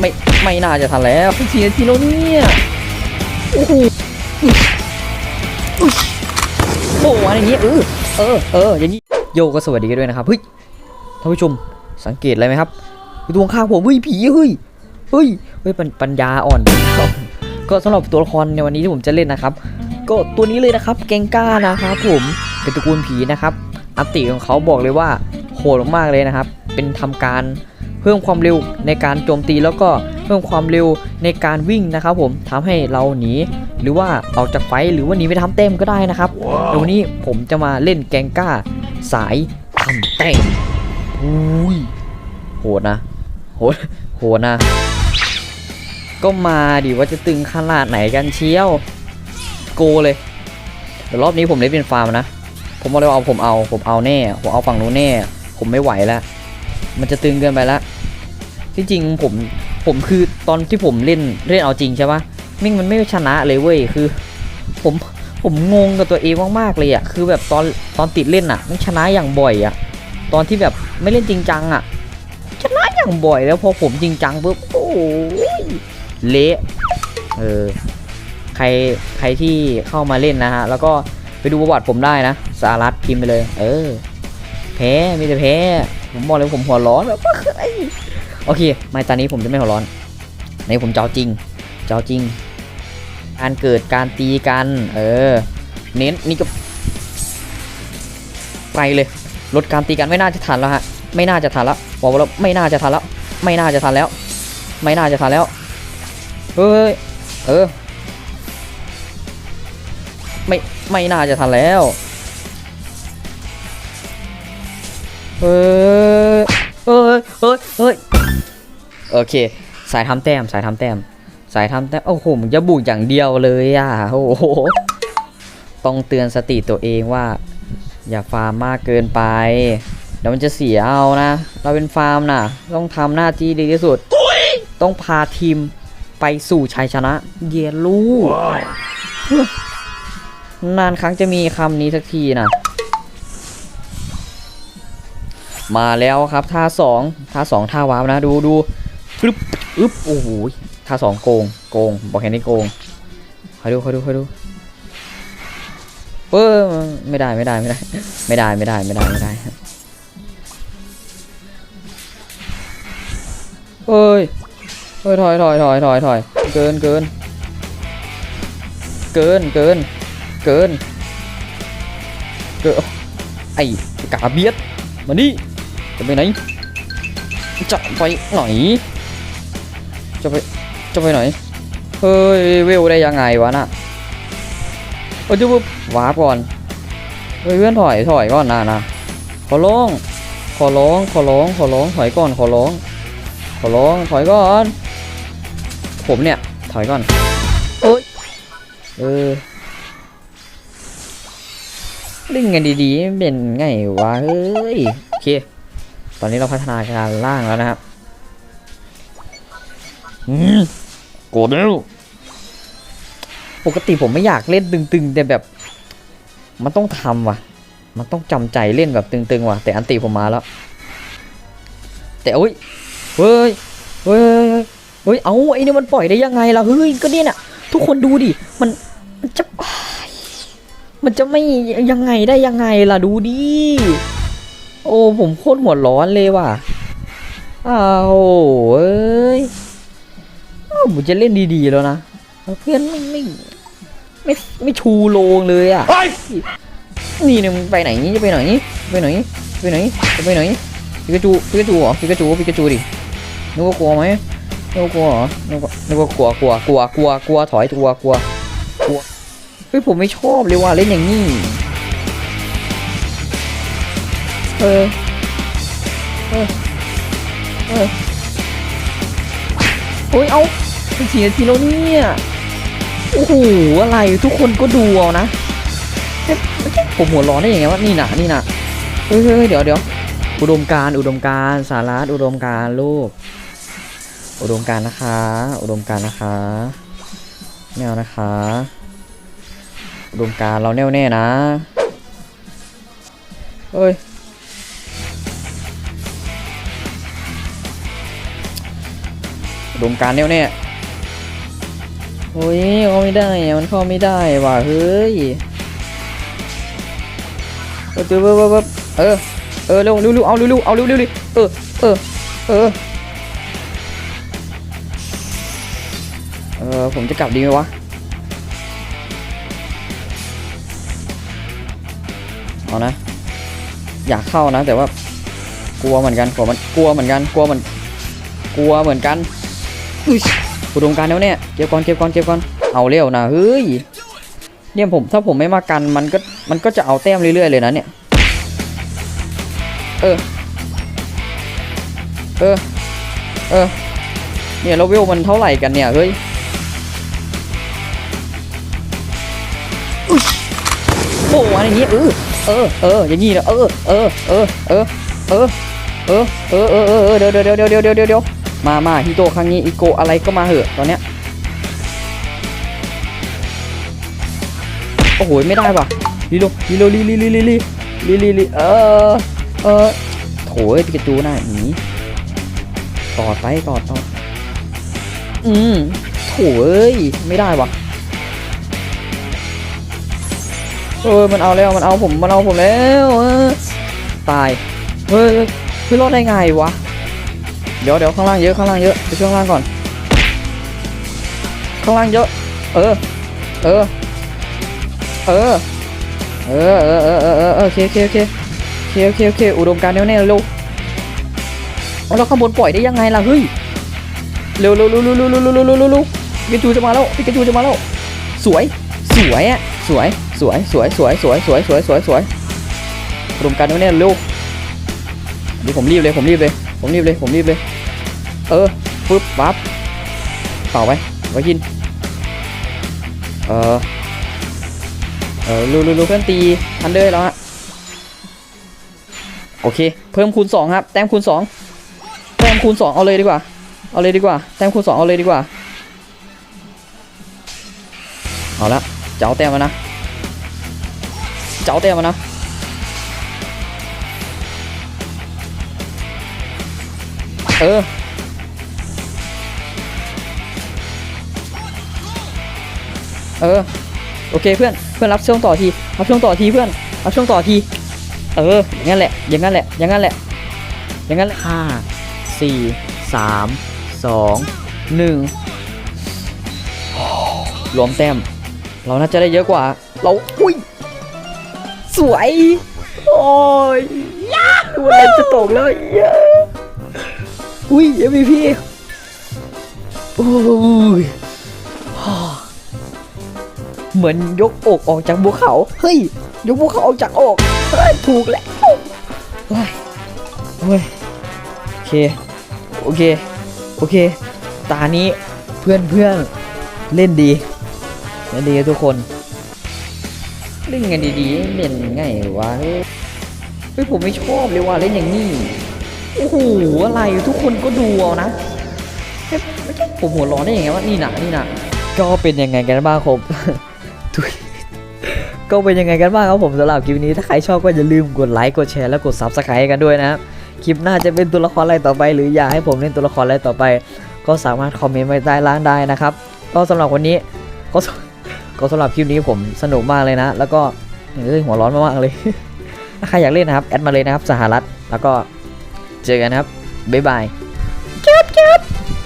ไม่ไม่น่าจะทันแล้วสี่นาทีแล้วเนี่ยโอ้โหโอ้โหอันอย่างนี้เออเออเอออย่างนี้โยก็สวัสดีด้วยนะครับเฮ้ยท่านผู้ชมสังเกตอะไรไหมครับอยู่ตรงข้างผมเฮ้ยผีเฮ้ยเฮ้ยเฮ้ยปัญญาอ่อนก็สำหรับตัวละครในวันนี้ที่ผมจะเล่นนะครับ ก็ตัวนี้เลยนะครับแกงก้านะครับผมเป็นตระกูลผีนะครับอัติของเขาบอกเลยว่าโหดมากๆเลยนะครับ เป็นทำการ เพิ่มความเร็วในการโจมตีแล้วก็เพิ่มความเร็วในการวิ่งนะครับผมทำให้เราหนี หรือว่าออกจากไฟท์หรือว่าหนีไปทำเต็มก็ได้นะครับแต่วันนี้ผมจะมาเล่นแกงก้าสายทำเต็มอุ้ยโหดนะโหดโหดนะ ก็มาดิว่าจะตึงขนาดไหนกันเชียวโกเลยเดี๋ยวรอบนี้ผมเล่นเป็นฟาร์มนะ ผมบอกเลยว่าเอาผมเอา ผมเอาแน่ ผมเอาฝั่งนู้นแน่ ผมไม่ไหวแล้ว มันจะตึงเกินไปแล้วที่จริงผมผมคือตอนที่ผมเล่นเล่นเอาจริงใช่ปะมิ่งมันไม่ชนะเลยเว้ยคือ ผมผมงงกับตัวเองมากๆเลยอะคือแบบตอนตอนติดเล่นอะมันชนะอย่างบ่อยอะตอนที่แบบไม่เล่นจริงจังอะชนะอย่างบ่อยแล้วพอผมจริงจังปุ๊บโอ้ยเละเออใครใครที่เข้ามาเล่นนะฮะแล้วก็ไปดูประวัติผมได้นะสารัตพิมพ์ไปเลย เออแพ้มีแต่แพ้ ผมบอกเลยผมหัวร้อนแบบเฮ้ยโอเค ไม่ตอนนี้ผมจะไม่หัวร้อน ในผมเจ้าจริง เจ้าจริง การเกิดการตีกัน เออ เน้นนี่ก็ไปเลย ลดการตีกันไม่น่าจะทันแล้วฮะ ไม่น่าจะทันแล้วบอกว่าไม่น่าจะทันแล้ว ไม่น่าจะทันแล้ว ไม่น่าจะทันแล้ว เฮ้ย เออ ไม่ ไม่น่าจะทันแล้ว เฮ้ยเฮ้ยเฮ้ยเฮ้ยโอเค สายทำแต้ม สายทำแต้ม สายทำแต้ม โอ้โหมันจะบุกอย่างเดียวเลยอะ โอ้โห ต้องเตือนสติตัวเองว่า อย่าฟาร์มมากเกินไป เดี๋ยวมันจะเสียเอานะ เราเป็นฟาร์มนะต้องทำหน้าที่ดีที่สุด ต้องพาทีมไปสู่ชัยชนะ เยลูนานครั้งจะมีคำนี้สักทีนะ มาแล้วครับท่าสองท่าสองท่าวาร์ปนะดูดูปึ๊บอึ๊บโอ้โหท่าสองโกงโกงบอกแค่นี้โกงคอยดูคอยดูคอยดูเออไม่ได้ไม่ได้ไม่ได้ ไม่ได้ไม่ได้ไม่ได้ไม่ได้เอ้ยเฮ้ยถอยถอยถอยถอยถอยเกินเกินเกินเกินเกินเกินไอ้กาเบียดมานี่ จะไปไหน จะไปไหน จะไป จะไปไหน เฮ้ยเวลได้ยังไงวะน่ะโอ้ยจุ๊บวาร์ปก่อนเฮ้ยเพื่อนถอยถอยก่อนนะนะขอร้อง ขอร้อง ขอร้อง ขอร้อง ถอยก่อน ขอร้อง ขอร้อง ถอยก่อน ผมเนี่ย ถอยก่อนเอ้ย เออเล่นกันดีๆเป็นไงวะ เฮ้ย โอเค ตอนนี้เราพัฒนาการล่างแล้วนะครับอืมโกรธแล้วปกติผมไม่อยากเล่นตึงๆ แต่แบบ มันต้องทำว่ะ มันต้องจำใจเล่นแบบตึงๆ ว่ะ แต่อันติผมมาแล้ว แต่เอ้ยเฮ้ยเฮ้ยเฮ้ยเอาไอ้นี่มันปล่อยได้ยังไงล่ะเฮ้ยก็เนี่ยน่ะทุกคนดูดิมันมันจะมันจะไม่ยังไงได้ยังไงล่ะดูดิ โอ้ผมโคตรหัวร้อนเลยว่ะอ้าวเอ้ยอ้าวผมจะเล่นดีๆแล้วนะแล้วเพื่อนไม่ไม่ไม่ไม่ชูโลงเลยอะนี่เนี่ยมึงไปไหนจะไปไหนไปไหนไปไหนจะไปไหนปิกาจูปิกาจูเหรอปิกาจูปิกาจูดินึกว่ากลัวไหมนึกว่ากลัวเหรอนึกว่านึกว่ากลัวกลัวกลัวกลัวกลัวถอยกลัวกลัวกลัวเฮ้ยผมไม่ชอบเลยว่ะเล่นอย่างนี้ เออเฮ้ยเฮ้ยโอ้ยเอาเป็นสี่นาทีแล้วเนี่ยโอ้โหอะไรทุกคนก็ดูเอานะผมหัวร้อนได้ยังไงวะนี่นะนี่นะเฮ้ยเดี๋ยวเดี๋ยวอุดมการอุดมการสาระอุดมการลูกอุดมการนะคะ อุดมการนะคะแนวนะคะ อุดมการเราแน่วแน่นะเฮ้ย ดมการแน่วแน่โอ้ยเข้าไม่ได้มันเข้าไม่ได้ว่ะเฮ้ยเออเออเออเออเออเออเร็วเร็วเร็วเอาเร็วเร็วเอาเร็วเร็วเร็วเออเออเออเออผมจะกลับดีไหมวะเอานะ อยากเข้านะ แต่ว่ากลัวเหมือนกันกลัวมันกลัวเหมือนกันกลัวมันกลัวเหมือนกัน อุ้ยอุดมการแล้วเนี่ยเก็บก่อนเก็บก่อนเก็บก่อนเอาเร็วนะเฮ้ยเนี่ยผมถ้าผมไม่มากันมันก็มันก็จะเอาแต้มเรื่อยๆเลยนะเนี่ยเออเออเออเนี่ยเราเวลมันเท่าไหร่กันเนี่ยเฮ้ยอุ๊ยโอ้อะไรอย่างงี้เออเออเอออย่างงี้นะเออเออเออเออเออเออเออเออเออเออเดี๋ยวเดี๋ยวเดี๋ยวเดี๋ยวเดี๋ยวเดี๋ยวเดี๋ยว มามาฮิโตะครั้งนี้อีโกอะไรก็มาเหอะตอนเนี้ยโอ้โหไม่ได้ป่ะลีโลลีโลลีลีลีลีลีลีลีลีเออเออโถยปิกาจูน่ะหนีกอไปกอต่ออืมโถเอ้ยไม่ได้ว่ะเออมันเอาแล้วมันเอาผมมันเอาผมแล้วตายเฮ้ยเฮ้ยเฮ้ยรอดได้ไงวะ เดี๋ยวเดี๋ยวข้างล่างเยอะข้างล่างเยอะไปช่วยข้างล่างก่อน ข้างล่างเยอะ เออ เออ เออ เออเออเออเออเออโอเคโอเคโอเคโอเคโอเคโอเคอุดมการณ์แน่วแน่เร็วเอาแล้วข้างบนปล่อยได้ยังไงล่ะเฮ้ยเร็วเร็วเร็วเร็วเร็วเร็วเร็วเร็วเร็วเร็วเร็วปิกาจูจะมาแล้วปิกาจูจะมาแล้วสวยสวยอะสวยสวยสวยสวยสวยสวยสวยสวยสวยรวมกันไว้เนี่ยเร็วเดี๋ยวผมรีบเลยผมรีบเลย ผมรีบเลย ผมรีบเลย เออปึ๊บปั๊บเป่าไปไว้กิน เออ เออรูรูรูเพื่อนตีทันเดอร์แล้วฮะ โอเค เพิ่มคูณ2ครับ แต้มคูณ2แต้มคูณ2เอาเลยดีกว่า เอาเลยดีกว่า แต้มคูณ2เอาเลยดีกว่า เอาละจะเอาแต้มมานะจะเอาแต้มมานะ เออ เออ โอเคเพื่อน เพื่อนรับช่วงต่อที รับช่วงต่อทีเพื่อน รับช่วงต่อที เออ อย่างนั้นแหละ อย่างนั้นแหละ อย่างนั้นแหละ อย่างนั้นห้าสี่สามสองหนึ่งรวมแต้ม เราน่าจะได้เยอะกว่า เรา อุ้ย สวย โอ้ยยาวันนั้นจะตกแล้วเยอะ อุ้ย MVP โอ้ยเหมือนยกอกออกจากภูเขา เฮ้ย ยกภูเขาออกจากอก เฮ้ย ถูกแล้วเฮ้ยเฮ้ยโอเค โอเค โอเค ตานี้เพื่อนเพื่อนเล่นดีเล่นดีทุกคน เล่นกันดีๆ เล่นไงวะเฮ้ยเฮ้ยผมไม่ชอบเลยว่ะเล่นอย่างนี้ โอ้โหอะไรทุกคนก็ดูเอานะเฮ้ยผมหัวร้อนได้ยังไงวะนี่นะนี่นะก็เป็นยังไงกันบ้างครับทุยก็เป็นยังไงกันบ้างครับผมสำหรับคลิปนี้ถ้าใครชอบก็อย่าลืมกดไลค์กดแชร์และกด subscribe กันด้วยนะครับคลิปหน้าจะเป็นตัวละครอะไรต่อไป หรืออยากให้ผมเล่นตัวละครอะไรต่อไป ก็สามารถคอมเมนต์ไว้ใต้ล่างได้นะครับก็สำหรับวันนี้ก็ก็สำหรับคลิปนี้ผมสนุกมากเลยนะ แล้วก็เฮ้ยหัวร้อนมากๆเลยถ้าใครอยากเล่นนะครับแอดมาเลยนะครับสหรัฐแล้วก็ เจอกันครับ บ๊ายบาย